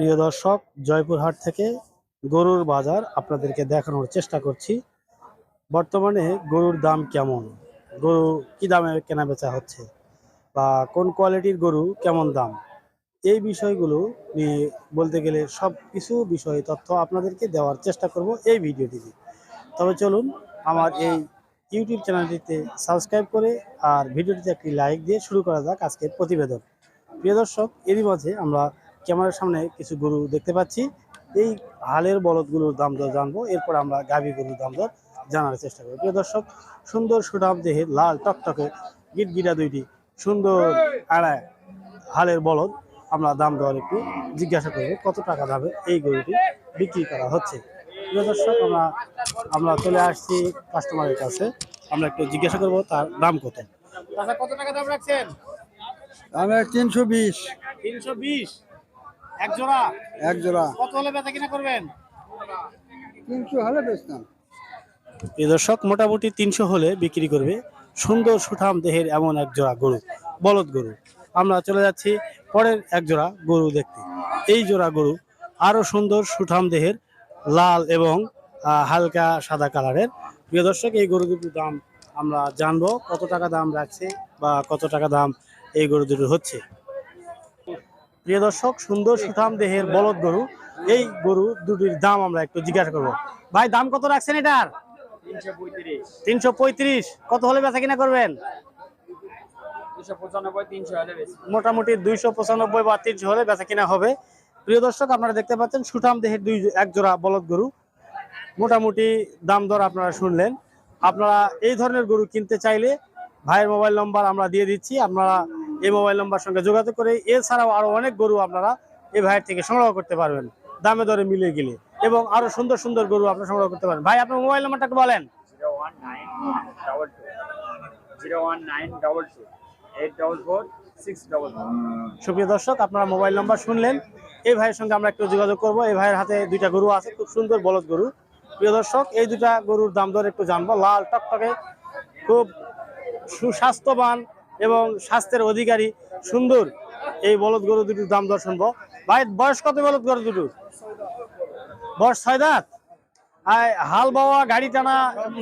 প্রিয় দর্শক, জয়পুরহাট থেকে গরুর বাজার আপনাদেরকে দেখানোর চেষ্টা করছি। বর্তমানে গরুর দাম কেমন? গরু কি দামে কেনা বেচা হচ্ছে? বা কোন কোয়ালিটির গরু, কেমন দাম? এই বিষয়গুলো নিয়ে বলতে গেলে সব কিছু বিষয়ে তথ্য আপনাদেরকে দেওয়ার চেষ্টা করব এই ভিডিওটিতে। তবে চলুন, আমার এই ইউটিউব চ্যানেলটিতে সাবস্ক্রাইব করে আর ভিডিওটিতে একটি লাইক দিয়ে শুরু করা যাক আজকের প্রতিবেদন। প্রিয় দর্শক, এরই মাঝে আমরা ক্যামেরার সামনে কিছু গরু দেখতে পাচ্ছি। এই হালের বলদগুলোর দাম দর জানব। এরপর আমরা গাভী গরুর দাম দর জানার চেষ্টা করব। প্রিয় দর্শক সুন্দর সুঠাম দেহে লাল টকটকে গিট গিটগিটা দুইটি সুন্দর আড়ায় হালের বলদ আমরা দাম দর একটু জিজ্ঞাসা করব কত টাকা দামে এই গরুটি বিক্রি করা হচ্ছে? প্রিয় দর্শক আমরা আমরা চলে আসছি কাস্টমারের কাছে। আমরা একটু জিজ্ঞাসা করব তার দাম কত। কত টাকা দাম রাখছেন? আমি তিনশো বিশ। তিনশো বিশ? এক জোড়া? এক জোড়া। কত হলে বেচা কিনা করবেন? তিনশো হলে বেচতাম। প্রিয় দর্শক মোটামুটি তিনশো হলে বিক্রি করবে সুন্দর সুঠাম দেহের এমন এক জোড়া গরু বলদ গরু। আমরা চলে যাচ্ছি পরের এক জোড়া গরু দেখতে। এই জোড়া গরু আরও সুন্দর সুঠাম দেহের লাল এবং হালকা সাদা কালারের। প্রিয় দর্শক এই গরু দুটির দাম আমরা জানব কত টাকা দাম রাখছে বা কত টাকা দাম এই গরু দুটির হচ্ছে। প্রিয় দর্শক, সুন্দর সুঠাম দেহের বলদ গরু। এই গরু দুটির দাম আমরা একটু জিজ্ঞাসা করব। ভাই, দাম কত রাখছেন এটার? তিনশো পঁয়ত্রিশ। কত হলে বেচা কিনা করবেন? মোটামুটি দুইশো পঁচানব্বই বা তিনশো হলে বেচা কিনা হবে। প্রিয় দর্শক, আপনারা দেখতে পাচ্ছেন সুঠাম দেহের দুই এক জোড়া বলদ গরু। মোটামুটি দাম দর আপনারা শুনলেন। আপনারা এই ধরনের গরু কিনতে চাইলে ভাইয়ের মোবাইল নম্বর আমরা দিয়ে দিচ্ছি। আপনারা এই মোবাইল নম্বর সঙ্গে যোগাযোগ করে এছাড়াও আরও অনেক গরু আপনারা এই ভাইয়ের থেকে সংগ্রহ করতে পারবেন দামে দরে মিলে গেলে। এবং আরও সুন্দর সুন্দর গরু আপনারা সংগ্রহ করতে পারেন ভাই আপনার মোবাইল নাম্বারটা একটু বলেন। সুপ্রিয় দর্শক আপনারা মোবাইল নাম্বার শুনলেন। এই ভাইয়ের সঙ্গে আমরা একটু যোগাযোগ করব। এই ভাইয়ের হাতে দুইটা গরু আছে খুব সুন্দর বলদ গরু। প্রিয় দর্শক এই দুটা গরুর দাম দর একটু জানব। লাল টকটকে খুব সুস্বাস্থ্যবান এবং স্বাস্থ্যের অধিকারী সুন্দর এই বলদ গরু দুটির দাম দর শুনব। ভাই, বয়স কত বলদ গরু দুটো বয়স ছয় দাঁত? হাল বাওয়া, গাড়ি টানা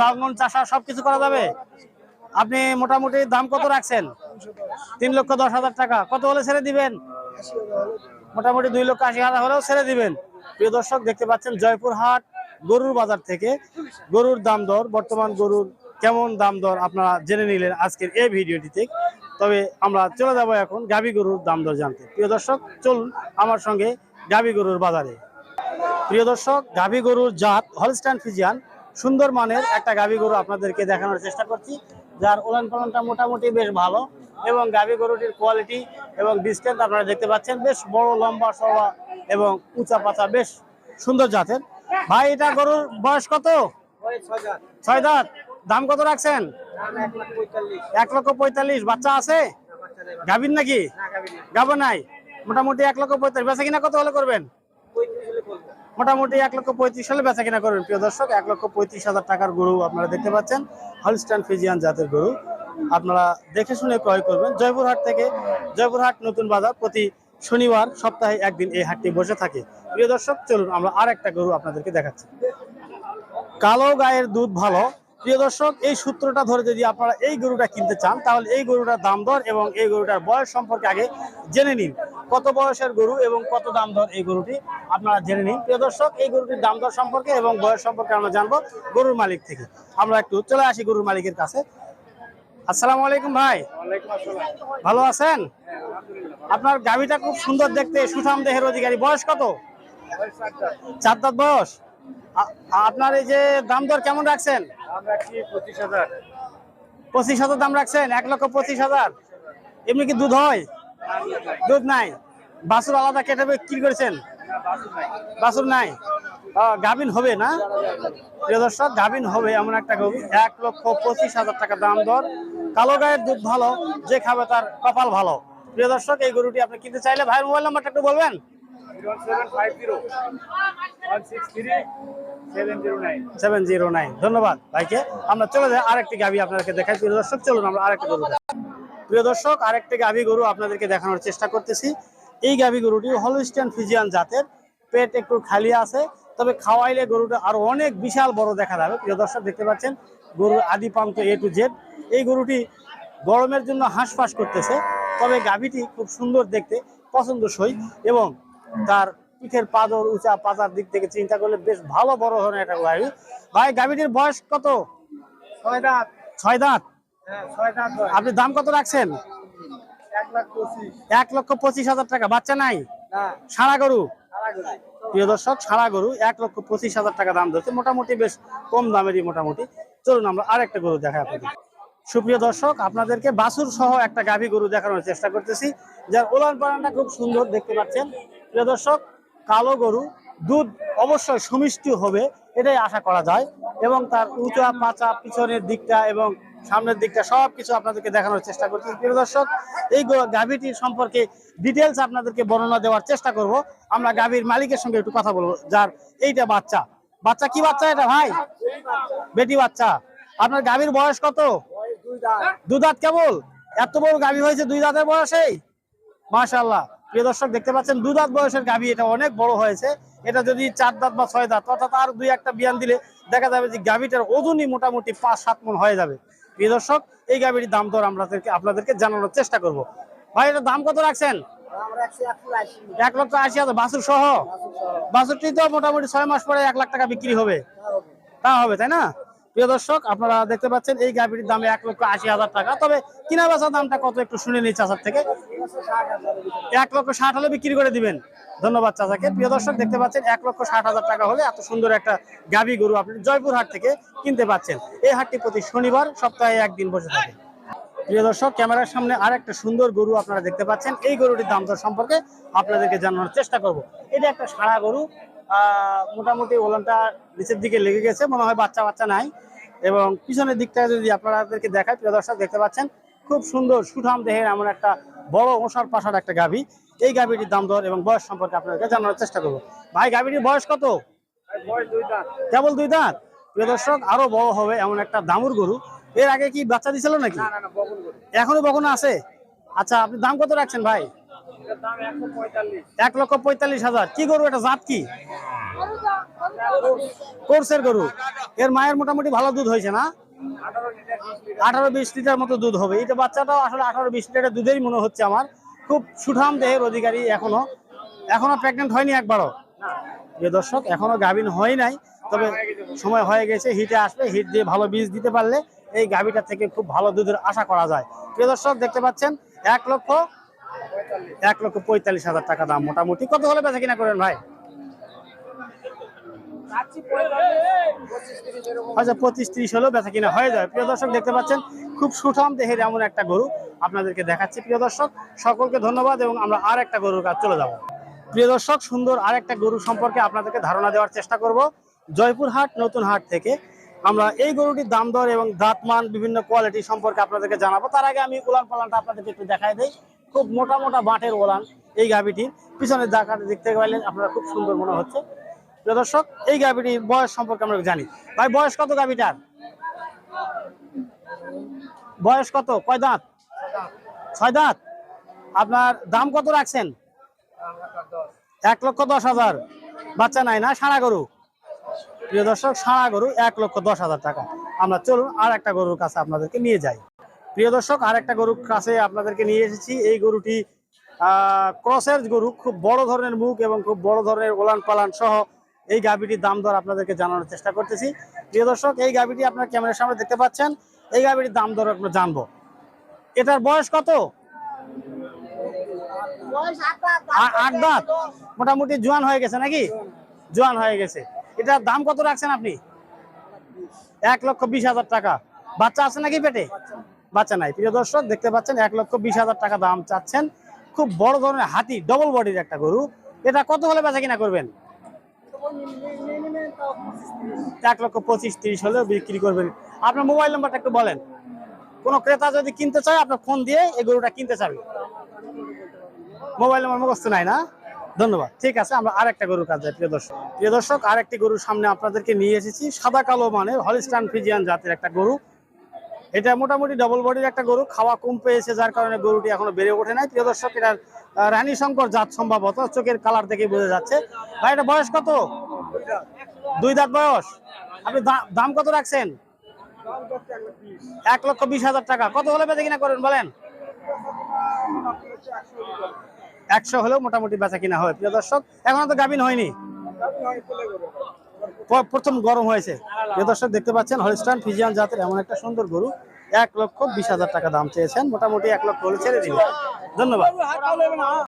লালমন চাষা সবকিছু করা যাবে? আপনি মোটামুটি দাম কত রাখছেন? তিন লক্ষ দশ হাজার টাকা। কত হলে ছেড়ে দিবেন? মোটামুটি দুই লক্ষ আশি হাজার হলেও ছেড়ে দিবেন। প্রিয় দর্শক, দেখতে পাচ্ছেন জয়পুরহাট গরুর বাজার থেকে গরুর দাম দর, বর্তমান গরুর কেমন দাম দর আপনারা জেনে নিলেন আজকের এই ভিডিওটিতে? তবে আমরা চলে যাব এখন গাবি গরুর দাম দর জানতে। প্রিয় দর্শক চলুন আমার সঙ্গে গাবি গরুর বাজারে। প্রিয় দর্শক গাভী গরুর জাত হলস্টাইন ফিজিয়ান সুন্দর মানের একটা গাভী গরু আপনাদেরকে দেখানোর চেষ্টা করছি যার ওলান পালনটা মোটামুটি বেশ ভালো এবং গাভী গরুটির কোয়ালিটি এবং ডিস্টেন্স আপনারা দেখতে পাচ্ছেন বেশ বড় লম্বা সবা এবং উঁচা পাতা বেশ সুন্দর জাতের। ভাই এটা গরুর বয়স কত? ছয় দাঁত? দাম কত রাখছেন? এক লক্ষ পঁয়তাল্লিশ। বাচ্চা আছে? গাভীর নাকি? গাভো নাই। মোটামুটি এক লক্ষ পঁয়তাল্লিশ। বেচা কিনা কত হলে করবেন? মোটামুটি এক লক্ষ পঁয়ত্রিশ সালে বেচা কিনা করবেন প্রিয় দর্শক। এক লক্ষ পঁয়ত্রিশ হাজার টাকার গরু আপনারা দেখতে পাচ্ছেন। হলস্টান ফিজিয়ান জাতের গরু। আপনারা দেখে শুনে ক্রয় করবেন। জয়পুরহাট থেকে জয়পুরহাট নতুন বাজার প্রতি শনিবার সপ্তাহে একদিন এই হাটটি বসে থাকে। প্রিয় দর্শক চলুন আমরা আর একটা গরু আপনাদেরকে দেখাচ্ছি। কালো গায়ের দুধ ভালো প্রিয় দর্শক এই সূত্রটা ধরে যদি আপনারা এই গরুটা কিনতে চান তাহলে এই গরুটার দাম দর এবং এই গরুটার বয়স সম্পর্কে আগে জেনে নিন। কত বয়সের গরু এবং কত দাম দর এই গরুটি আপনারা জেনে নিন। প্রিয় দর্শক এই গরুটির দাম দর সম্পর্কে এবং বয়স সম্পর্কে আমরা জানব গরুর মালিক থেকে। আমরা একটু চলে আসি গরুর মালিকের কাছে। আসসালামু আলাইকুম ভাই। ভালো আছেন? আপনার গাভিটা খুব সুন্দর দেখতে সুঠাম দেহের অধিকারী। বয়স কত? চার দাঁত। বয়স। আপনার এই যে দাম দর কেমন রাখছেন? পঁচিশ হাজার। দাম রাখছেন? এক লক্ষ পঁচিশ হাজার। এমনি কি দুধ হয়? দুধ নাই। বাছুর আলাদা কেটে কি করেছেন? বাছুর নাই। গাভিন হবে না? প্রিয় দর্শক গাভিন হবে এমন একটা গরু। এক লক্ষ পঁচিশ হাজার টাকা দাম দর। কালো গায়ের দুধ ভালো যে খাবে তার কপাল ভালো। প্রিয় দর্শক এই গরুটি আপনি কিনতে চাইলে ভাইয়ের মোবাইল নাম্বারটা একটু বলবেন? ধন্যবাদ ভাইকে। আমরা চলে যাই আরেকটি গাভি আপনাদেরকে দেখাই। প্রিয় দর্শক, চলুন আমরা আরেকটি গরু প্রিয় দর্শক, আরেকটি গাভি গরু আপনাদেরকে দেখানোর চেষ্টা করতেছি। এই গাভী গরুটি হলস্টিয়ান ফিজিয়ান জাতের। পেট একটু খালি আছে, তবে খাওয়াইলে গরুটা আরও অনেক বিশাল বড় দেখা যাবে। প্রিয় দর্শক, দেখতে পাচ্ছেন, গরুর আদি পান্ত এ টু জেড এই গরুটি গরমের জন্য হাঁসফাঁস করতেছে, তবে গাভীটি খুব সুন্দর দেখতে, পছন্দসই এবং তার পিঠের পাদর উঁচা পাতার দিক থেকে চিন্তা করলে বেশ ভালো বড় ধরনের একটা গাভী ভাই গাভীটির বয়স কত? ছয় দাঁত। ছয় দাঁত? হ্যাঁ আপনি দাম কত রাখছেন? এক লক্ষ পঁচিশ হাজার টাকা। বাচ্চা নাই? সারা গরু? প্রিয় দর্শক সারা গরু এক লক্ষ পঁচিশ হাজার টাকা দাম ধরছে। মোটামুটি বেশ কম দামেরই মোটামুটি। চলুন আমরা আরেকটা গরু দেখাই আপনাদের। সুপ্রিয় দর্শক আপনাদেরকে বাছুর সহ একটা গাভী গরু দেখানোর চেষ্টা করতেছি। যার ওলান পালানটা খুব সুন্দর দেখতে পাচ্ছেন। প্রিয় দর্শক কালো গরু দুধ অবশ্যই সুমিষ্টি হবে এটাই আশা করা যায়। এবং তার উঁচা পাচা পিছনের দিকটা এবং সামনের দিকটা সব কিছু আপনাদেরকে দেখানোর চেষ্টা করতেছি প্রিয় দর্শক এই গো- গাভীটির সম্পর্কে ডিটেলস আপনাদেরকে বর্ণনা দেওয়ার চেষ্টা করব। আমরা গাভীর মালিকের সঙ্গে একটু কথা বলব যার এইটা বাচ্চা। বাচ্চা কি বাচ্চা এটা ভাই? বেটি বাচ্চা। আপনার গাভীর বয়স কত? দুই দু দাঁত কেবল? এত বড় গাভী হয়েছে দুই দাঁতের বয়সেই? মাশাল্লাহ প্রিয় দর্শক, দেখতে পাচ্ছেন দু দাঁত বয়সের গাভী, এটা অনেক বড় হয়েছে। এটা যদি চার দাঁত বা ছয় দাঁত, অর্থাৎ আর দুই একটা বিয়ান দিলে দেখা যাবে যে গাভীটার ওজনই মোটামুটি পাঁচ সাত মন হয়ে যাবে। প্রিয় দর্শক, এই গাভীর দাম দর আপনাদেরকে আপনাদেরকে জানানোর চেষ্টা করব। ভাই, এটা দাম কত রাখছেন? এক লক্ষ আশি হাজার। বাসুর সহ? বাসুরটি তো মোটামুটি ছয় মাস পরে এক লাখ টাকা বিক্রি হবে। তা হবে, তাই না? প্রিয় দর্শক, আপনারা দেখতে পাচ্ছেন এই গাভীটির দাম এক লক্ষ আশি হাজার টাকা। তবে কিনা বেচা দামটা কত একটু শুনে নিই চাষার থেকে। এক লক্ষ ষাট হলে বিক্রি করে দিবেন। ধন্যবাদ চাচাকে। প্রিয় দর্শক, দেখতে পাচ্ছেন এক লক্ষ ষাট হাজার টাকা হলে এত সুন্দর একটা গাভী গরু আপনি জয়পুর হাট থেকে কিনতে পাচ্ছেন। এই হাটটি প্রতি শনিবার সপ্তাহে একদিন বসে থাকে। প্রিয় দর্শক, ক্যামেরার সামনে আর একটা সুন্দর গরু আপনারা দেখতে পাচ্ছেন। এই গরুটির দাম দর সম্পর্কে আপনাদেরকে জানানোর চেষ্টা করব। এটা একটা সারা গরু। মোটামুটি ওলনটা নিচের দিকে লেগে গেছে মনে হয় বাচ্চা বাচ্চা নাই। এবং পিছনের দিকটা যদি আপনাদেরকে দেখায় প্রিয় দর্শক দেখতে পাচ্ছেন খুব সুন্দর সুঠাম দেহের এমন একটা বড় ওষার পাশার একটা গাভী। এই গাভীটির দাম দর এবং বয়স সম্পর্কে আপনাদেরকে জানানোর চেষ্টা করব। ভাই গাভীটির বয়স কত? কেবল দুই দাঁত? প্রিয় দর্শক আরও বড় হবে এমন একটা দামুর গরু। এর আগে কি বাচ্চা দিছিল নাকি? এখনও কখনো আছে? আচ্ছা আপনি দাম কত রাখছেন ভাই? এক লক্ষ পঁয়তাল্লিশ হাজার। কি গরু এটা? জাত কি? কোর্সের গরু। এর মায়ের মোটামুটি ভালো দুধ হয়েছে না? আঠারো বিশ লিটার। মতো দুধ হবে। এটা বাচ্চাটাও আসলে আঠারো বিশ লিটার দুধেরই মনে হচ্ছে আমার। খুব সুঠাম দেহের অধিকারী এখনও। এখনও প্রেগনেন্ট হয়নি একবারও। যে দর্শক এখনও গাভিন হয় নাই। তবে সময় হয়ে গেছে হিটে আসবে। হিট দিয়ে ভালো বীজ দিতে পারলে এই গাভিটা থেকে খুব ভালো দুধের আশা করা যায়। প্রিয় দর্শক দেখতে পাচ্ছেন এক লক্ষ এক লক্ষ পঁয়তাল্লিশ হাজার টাকা দাম মোটামুটি। কত হলে বেচা কিনা করেন ভাই? আচ্ছা পঁচিশ ত্রিশ হলেও বেচা কিনা হয়ে যাবে প্রিয় দর্শক, দেখতে পাচ্ছেন, খুব সুঠাম দেহের এমন একটা গরু আপনাদেরকে দেখাচ্ছি। প্রিয় দর্শক, সকলকে ধন্যবাদ এবং আমরা আর একটা গরুর কাজ চলে যাব। প্রিয় দর্শক, সুন্দর আর একটা গরু সম্পর্কে আপনাদেরকে ধারণা দেওয়ার চেষ্টা করব। জয়পুর হাট নতুন হাট থেকে আমরা এই গরুটির দাম দর এবং দাঁতমান বিভিন্ন কোয়ালিটি সম্পর্কে আপনাদেরকে জানাব। তার আগে আমি উলান পালানটা আপনাদেরকে একটু দেখাই দেই। খুব মোটা মোটা বাঁটের ওলান এই গাভিটির। পিছনের দাকাটা দেখতে পাইলেন আপনারা খুব সুন্দর মনে হচ্ছে। দর্শক, এই গাভিটির বয়স সম্পর্কে আমরা জানি। ভাই, বয়স কত গাভিটার? বয়স কত? কয় দাঁত? ছয় দাঁত। আপনার দাম কত রাখছেন? এক লক্ষ দশ হাজার। বাচ্চা নাই না? সারা গরু। প্রিয় দর্শক, সারা গরু এক লক্ষ দশ হাজার টাকা। আমরা চলুন আর একটা গরুর কাছে আপনাদেরকে নিয়ে যাই। প্রিয় দর্শক আর একটা গরুর কাছে আপনাদেরকে নিয়ে এসেছি। এই গরুটি ক্রসের গরু খুব বড় ধরনের মুখ এবং খুব বড় ধরনের ওলান পালান সহ এই গাভিটির দাম দর আপনাদেরকে জানানোর চেষ্টা করতেছি। প্রিয় দর্শক এই গাভিটি আপনার ক্যামেরার সামনে দেখতে পাচ্ছেন। এই গাভিটির দাম দর আমরা জানব। এটার বয়স কত? আট দাঁত মোটামুটি জোয়ান হয়ে গেছে নাকি? জোয়ান হয়ে গেছে। এটার দাম কত রাখছেন আপনি? এক লক্ষ বিশ হাজার টাকা। বাচ্চা আছে নাকি পেটে? বাচ্চা নাই। প্রিয় দর্শক, দেখতে পাচ্ছেন এক লক্ষ বিশ হাজার টাকা দাম চাচ্ছেন। খুব বড় ধরনের হাতি ডবল বডির একটা গরু। এটা কত হলে বেচা কিনা করবেন? এক লক্ষ পঁচিশ তিরিশ হলেও বিক্রি করবেন। আপনার মোবাইল নাম্বারটা একটু বলেন। কোনো ক্রেতা যদি কিনতে চায়, আপনার ফোন দিয়ে এই গরুটা কিনতে চাবে। মোবাইল নাম্বার মুখস্থ নাই না? ধন্যবাদ। ঠিক আছে, আমরা আরেকটা গরুর কাছে যাই, প্রিয় দর্শক। প্রিয় দর্শক, আরেকটি গরুর সামনে আপনাদেরকে নিয়ে এসেছি। সাদা কালো মানে হলিস্টান ফিজিয়ান জাতের একটা গরু। এটা মোটামুটি ডবল বডির একটা গরু, খাওয়া কম পেয়েছে, যার কারণে গরুটি এখনও বেড়ে ওঠে নাই। প্রিয় দর্শক, এটার রানী শঙ্কর জাত সম্ভবত, চোখের কালার দেখেই বোঝা যাচ্ছে। ভাই, এটা বয়স কত? দুই দাঁত বয়স। আপনি দাম কত রাখছেন? এক লক্ষ বিশ হাজার টাকা। কত হলে বেঁচে কিনা করেন বলেন? একশো হলেও মোটামুটি বেচা কিনা হয়, প্রিয় দর্শক। এখনও তো গাভিন হয়নি। প্রথম গরম হয়েছে। প্রিয় দর্শক, দেখতে পাচ্ছেন, হলিস্টান ফিজিয়ান জাতের এমন একটা সুন্দর গরু। এক লক্ষ বিশ হাজার টাকা দাম চেয়েছেন। মোটামুটি এক লক্ষ হলে ছেড়ে দিন ধন্যবাদ।